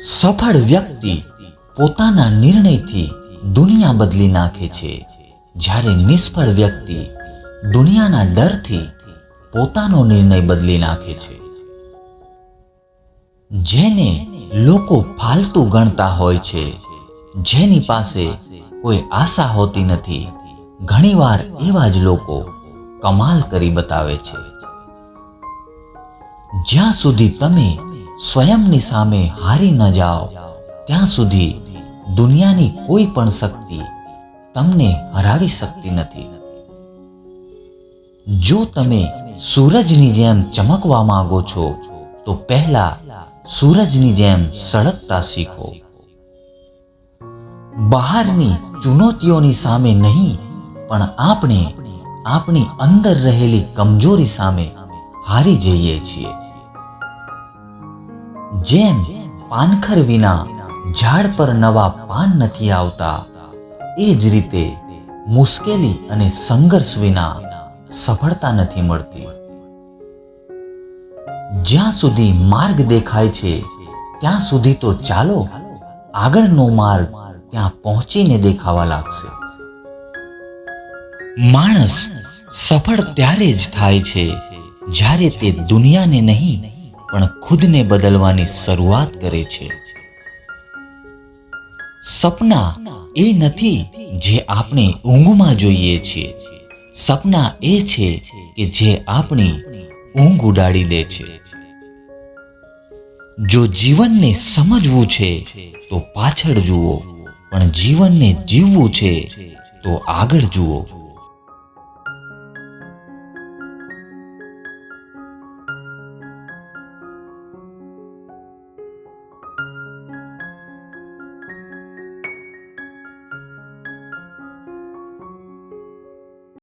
સફળ વ્યક્તિ પોતાના નિર્ણયથી દુનિયા બદલી નાખે છે. જ્યારે નિષ્ફળ વ્યક્તિ દુનિયાના ડરથી પોતાનો નિર્ણય બદલી નાખે છે. જેને લોકો ફાલતુ ગણતા હોય છે, જેની પાસે કોઈ આશા હોતી નથી, ઘણીવાર એવા જ લોકો કમાલ કરી બતાવે છે. જ્યાં સુધી તમે સ્વયંની સામે હારી ન જાઓ. ત્યાં સુધી દુનિયાની કોઈ પણ શક્તિ તમને હરાવી શકતી નથી. જો તમે સૂરજની જેમ ચમકવા માંગો છો, તો પહેલા સૂરજની જેમ સળગતા શીખો. બહારની ચુનૌતીઓની સામે નહીં, પણ આપણે આપણી અંદર રહેલી કમજોરી સામે હારી જઈએ છીએ. જેમ પાનખર વિના ઝાડ પર નવા પાન નથી આવતા, એ જ રીતે મુશ્કેલી અને સંઘર્ષ વિના સફળતા નથી મળતી. જ્યાં સુધી માર્ગ દેખાય છે, ત્યાં સુધી તો ચાલો આગળનો માર્ગ ત્યાં પહોંચીને દેખાવા લાગશે. માણસ સફળ ત્યારે જ થાય છે, જ્યારે તે દુનિયાને નહીં પણ ખુદને બદલવાની શરૂઆત કરે છે. સપના એ નથી જે આપણે ઊંઘમાં જોઈએ છીએ. સપના એ છે કે જે આપણી ઊંઘ ઉડાડી દે છે. જો જીવનને સમજવું છે, તો પાછળ જુઓ. પણ જીવનને જીવવું છે, તો આગળ જુઓ.